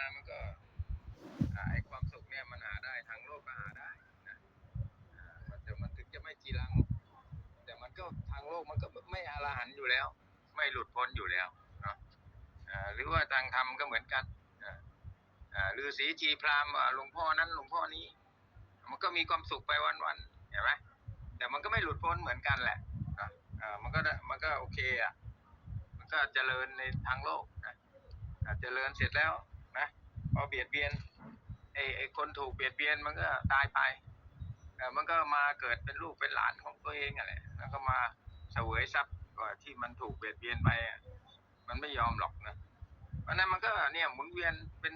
ามันก็อ่าไอความสุขเนี่ยมันหาได้ทางโลกก็หาได้นะมันจะมันถึงจะไม่จีรัง แต่มันก็ทางโลกมันก็ไม่อรหันอยู่แล้ว ไม่หลุดพ้นอยู่แล้วเนาะหรือว่าทางธรรมก็เหมือนกันอ่าอ่าฤาษีชีพราหมณ์หลวงพ่อนั้นหลวงพ่อนี้ มันก็มีความสุขไปวันๆเห็นไหมแต่มันก็ไม่หลุดพ้นเหมือนกันแหละมันก็มันก็โอเคอะมันก็เจริญในทางโลกนะเจริญเสร็จแล้ว พอเบียดเบียนไอ้ไอ้คนถูกเบียดเบียนมันก็ตายไปเออมันก็มาเกิดเป็นลูกเป็นหลานของตัวเองอะไรแล้วก็มาเสวยทรัพย์ว่าที่มันถูกเบียดเบียนไปมันไม่ยอมหรอกนะเพราะนั้นมันก็เนี่ยหมุนเวียนเป็น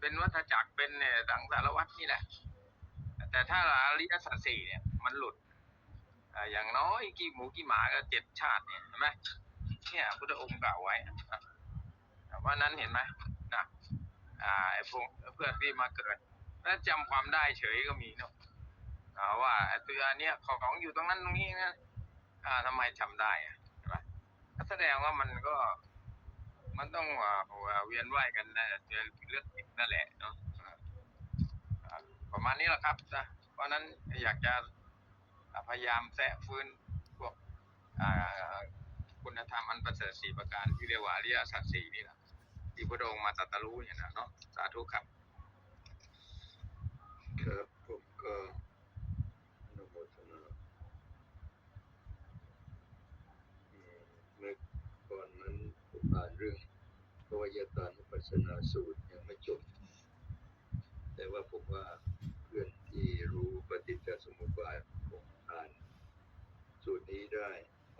เป็นวัฏจักรเป็นเนี่ยสังสารวัฏนี่แหละ แต่ถ้าอริยสัจสี่เนี่ย มันหลุดอย่างน้อยกี่หมูกี่หมาก็เจ็ดชาติเนี่ยเห็นไหมเนี่ยพุทธองค์กล่าวไว้เพราะนั้นเห็นไหม อ่าไอพวกเพื่อนที่มาเกิดแล้วจำความได้เฉยก็มีเนาะอ่าว่าไอ้ตัวเนี้ยของอยู่ตรงนั้นตรงนี้นะอ่าทำไมจำได้อะใช่ไหมแสดงว่ามันก็มันต้องอ่าอ่าเวียนว่ายกันนะเจอเลือดติดนั่นแหละเนาะประมาณนี้แหละครับนะเพราะนั้นอยากจะพยายามแทะฟื้นพวกคุณธรรมอันประเสริฐสี่ประการที่เรียกว่าอริยสัจสี่นี่แหละ ที่พระองค์มาตรัสรู้เนี่ยนะเนาะสาธุครับครับผมก็นโมทนาเมื่อก่อนนั้นผมอ่านเรื่องพระวยตานุปัสสนาสูตรยังไม่จบ แต่ว่าผมว่าเพื่อนที่รู้ปฏิจจสมุปบาทผมอ่าน สูตรนี้ได้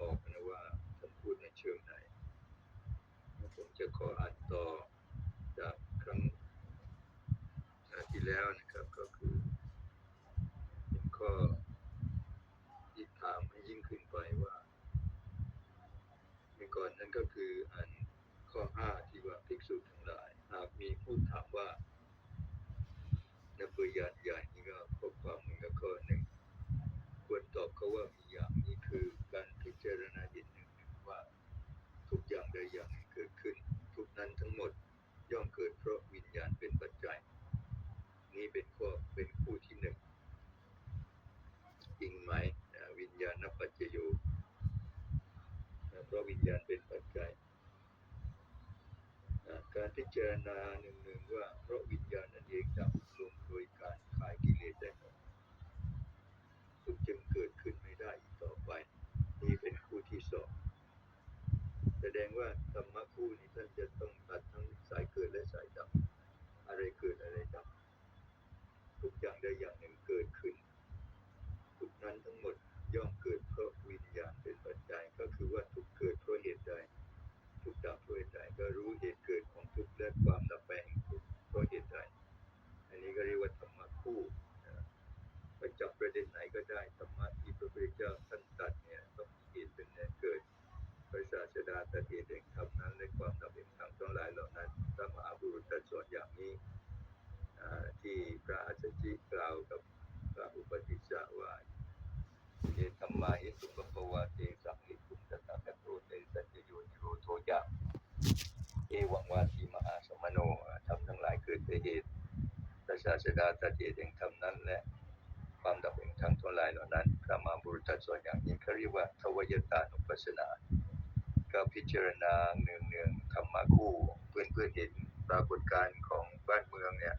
ออกนะว่าท่านพูดในเชิงไหน จะขออ่านต่อจากครั้งที่แล้วนะครับก็คือเป็นข้อที่ถามให้ยิ่งขึ้นไปว่าในก่อนนั้นก็คืออันข้อห้าที่ว่าภิกษุทั้งหลาย หากมีผู้ถามว่านักปริญาใหญ่นี่ก็ข้อความหนึ่งกับข้อหนึ่งควรตอบเขาว่ามีอย่างนี้คือการพิจารณาเห็นหนึ่งว่า ทุกอย่างใดอย่างหนึ่งเกิดขึ้น ทุกนั้นทั้งหมดย่อมเกิดเพราะวิญญาณเป็นปัจจัย นี่เป็นข้อเป็นคู่ที่หนึ่งจริงไหมอ่าวิญญาณนปัจจโยอ่าเพราะวิ ญาณเป็นปัจจัยอ่าการพิจารณาหนึ่งหนึ่งว่าเพราะวิญญาณนั่นเองดับลงโดยการขายกิเลสได้หมดทุกจึงเกิดขึ้นไม่ได้อีกต่อไป นี่เป็นคู่ที่สองแสดงว่าธรรมะคู่นี้ท่านจะต้องตัด ก็ได้ธรรมะที่พระพุทธเจ้าท่านตัดเนี่ยต้องมีเหตุเป็นแดนเกิดพระศาสดาตรัสเหตุแห่งธรรมนั้นและความดับแห่งธรรมทั้งหลายเหล่านั้นพระมหาบุรุษตรัสสอนอย่างนี้อ่ที่พระอาจารย์กล่าวกับพระอุปติสสะว่าเอธรรมาหิสุปปวาเตสังหิคุมตตะกะโตเตสัจโยนิโรโทยะเอวังวาทีมหาสมโนธรรมทั้งหลายเกิดด้วยเหตุพระศาสดาตรัสเหตุแห่งธ สสอนอย่างนี้เขาเรียกว่าทวยตานุปัสสนาก็พิจารณาเนืองเนืองๆธรรมะคู่ เพื่อนเพื่อเห็นปรากฏการณ์ของบ้านเมืองเนี่ย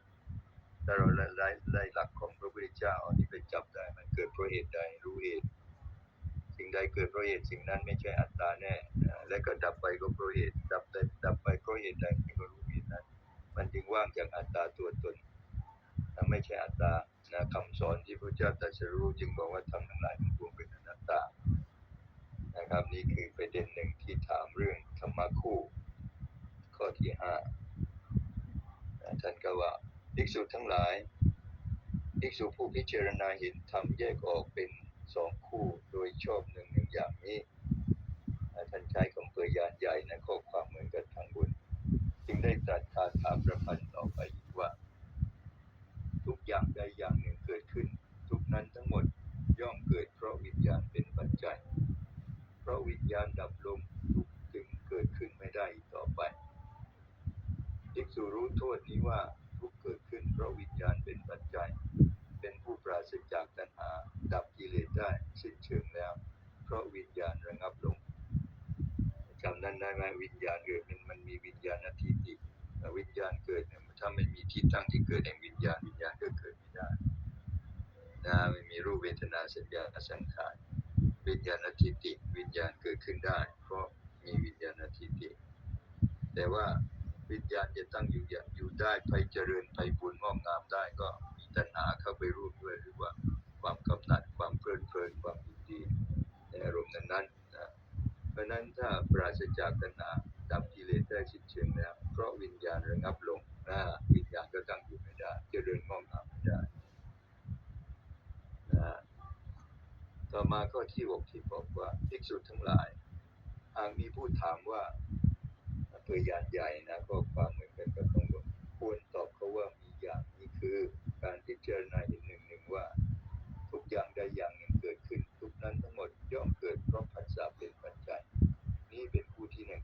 ถ้าเราไล่ไล่หลักของพระพุทธเจ้าอันนี้ไปจับได้มันเกิดเพราะเหตุใดรู้เหตุ สิ่งใดเกิดเพราะเหตุสิ่งนั้นไม่ใช่อัตตาแน่ และก็ดับไปก็เพราะเหตุดับไปดับไปเพราะเหตุใดมันก็รู้เหตุนั้น มันจึงว่างจากอัตตาตัวตนไม่ใช่อัตตาคำสอนที่พระเจ้าตรัสรู้จึงบอกว่าทำทั้งหลายทั้งปวงเป็น นะครับ นี่คือประเด็นหนึ่งที่ถามเรื่องธรรมะคู่ ข้อที่ห้าท่านก็ว่าภิกษุทั้งหลายภิกษุผู้พิจารณาเห็นธรรมแยกออกเป็นสองคู่โดยชอบหนึ่งหนึ่งอย่างนี้ท่านใช้คำเปรยานใหญ่นะข้อความเหมือนกันทางบนจึงได้ตรัสคาถาประพันธ์ต่อไปอีกว่า ทุกอย่างใดอย่างหนึ่งเกิดขึ้น ทุกนั้นทั้งหมดย่อมเกิดเพราะวิญญาณเป็นปัจจัย เพราะวิ ญญาณดับลงทุกจึงเกิดขึ้นไม่ได้ต่อไปภิกษุรู้โทษนี้ว่าทุกข์เกิดขึ้นเพราะวิญญาณเป็นปัจจัย เป็นผู้ปราศจากตัณหา ดับกิเลสได้สิ้นเชิงแล้ว เพราะวิญญาณระงับลงจำนั้นได้ไหมวิญญาณเกิดมันมันมีวิญญาณทิฏฐิวิญญาณเกิดเนี่ยถ้าไม่มีที่ตั้งที่เกิดแห่งวิญญาณวิญญาณก็เกิดไม่ได้นะไม่มีรูปเวทนาสัญญาสังขาร วิญญาณทิฏฐิวิญญาณเกิดขึ้นได้ เพราะมีวิญญาณทิฏฐิแต่ว่าวิญญาณจะตั้งอยู่อย่างอยู่ได้ไปเจริญไปบุญงอกงามได้ก็มีตัณหาเข้าไปร่วมด้วยหรือว่าความกำหนัดความเพลินเพลินความยินดีในอารมณ์นั้นๆนะเพราะนั้นถ้าปราศจากตัณหาดับกิเลสได้สิ้นเชิงแล้วเพราะวิญญาณระงับลงนะวิญญาณก็ตั้งอยู่ไม่ได้เจริญงอกงามไม่ได้นะ ต่อมาข้อที่หกที่บอกว่าภิกษุทั้งหลาย หากมีผู้ถามว่าเพื่อยานใหญ่นะก็ความเหมือนกันกับข้างบนควรตอบเขาว่ามีอย่างนี้คือการพิจารณาอีกหนึ่งหนึ่งว่า ทุกอย่างใดอย่างหนึ่งเกิดขึ้น ทุกนั้นทั้งหมดย่อมเกิดเพราะผัสสะเป็นปัจจัยนี่เป็นคู่ที่หนึ่ง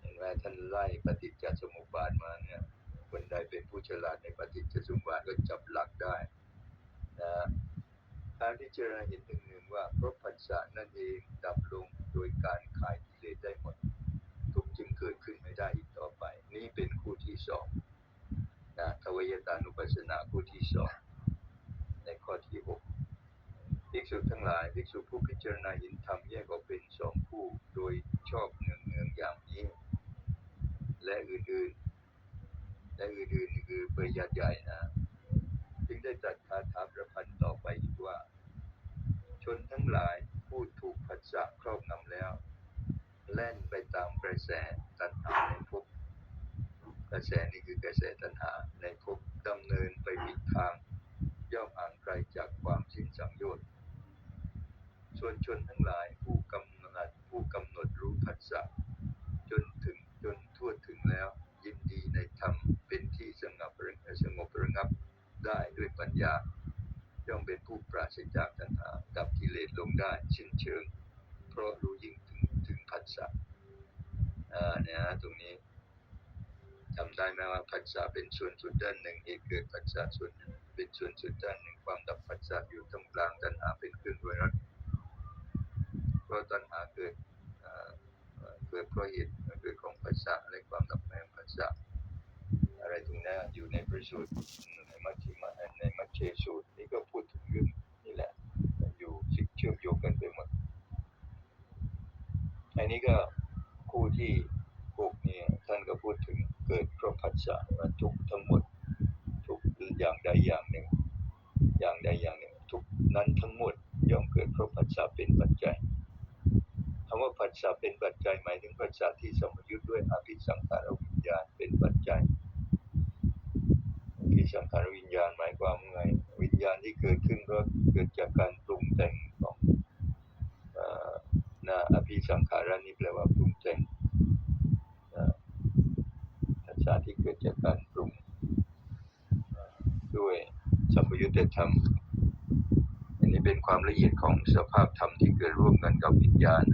เห็นไหมท่านไล่ปฏิจจสมุปบาทมาเนี่ยคนใดเป็นผู้ฉลาดในปฏิจจสมุปบาทก็จับหลักได้นะการ พิจารณาเห็นหนึ่งหนึ่งว่าเพราะผัสสะนั่นเองดับลงโดยการขายกิเลสได้หมด ทุกจึงเกิดขึ้นไม่ได้อีกต่อไป นี่เป็นคู่ที่สองนะทวยตานุปัสสนาคู่ที่สองในข้อที่หกภิกษุทั้งหลายภิกษุผู้พิจารณาเหินธรรมแยกออกเป็นสองคู่โดยชอบเนืองเนืองอย่างนี้ และอื่นๆ และอื่นๆคือเปรยาใหญ่นะ จึงได้ตรัสคาถาประพันธ์ต่อไปอีกว่า ชนทั้งหลายผู้ถูกผัสสะครอบงำแล้ว แล่นไปตามกระแสตัณหาในภพกระแสนี่คือกระแสตัณหาในภพดำเนินไปผิดทาง ย่อมห่างไกลจากความสิ้นสังโยชน์ส่วนชนทั้งหลายผู้กำหนดผู้กำหนดรู้ผัสสะจนถึงจนทั่วถึงแล้ว ยินดีในธรรมเป็นที่สงบระสงบระงับได้ด้วยปัญญา ย่อมเป็นผู้ปราศจากตัณหาดับกิเลสลงได้สิ้นเชิง เพราะรู้ยิ่งถึงถึงผัสสะอ่าเนี่ยนะตรงนี้จำได้ไหมว่าผัสสะเป็นส่วนสุดด้านหนึ่งเหตุเกิดผัสสะส่วนเป็นส่วนสุดด้านหนึ่งความดับผัสสะอยู่ตรงกลางตัณหาเป็นเครื่องด้วยรักเพราะตัณหาเกิดเอ่อเอ่อเกิดเพราะเหตุเกิดของผัสสะและความดับแห่งผัสสะอะไรตรงนั้นอยู่ในประสูตรในมัชฌิ ชเชสูตรนี่ก็พูดถึงเรื่องนี่แหละอยู่สิ่งเชื่อมโยงกันไปหมดอันนี้ก็คู่ที่หกเนี่ยท่านก็พูดถึงเกิดเพราะผัสสะว่าทุกทั้งหมด ทุกอย่างใดอย่างหนึ่ง อย่างใดอย่างหนึ่ง ทุกนั้นทั้งหมดย่อมเกิดเพราะผัสสะเป็นปัจจัยคำว่าผัสสะเป็นปัจจัยหมายถึงผัสสะที่สมยุทธ์ด้วยอภิสังขารวิญญาณเป็นปัจจัย สังขารวิญญาณหมายความว่าไง วิญญาณที่เกิดขึ้นก็เกิดจากการปรุงแต่งของอนะอภิสังขารานี่แปลว่าปรุงแต่งนะทัศน์ที่เกิดจากการปรุง ด้วยสัมปยุตตธรรมอันนี้เป็นความละเอียดของสภาพธรรมที่เกิดร่วมกันกับวิญญาณ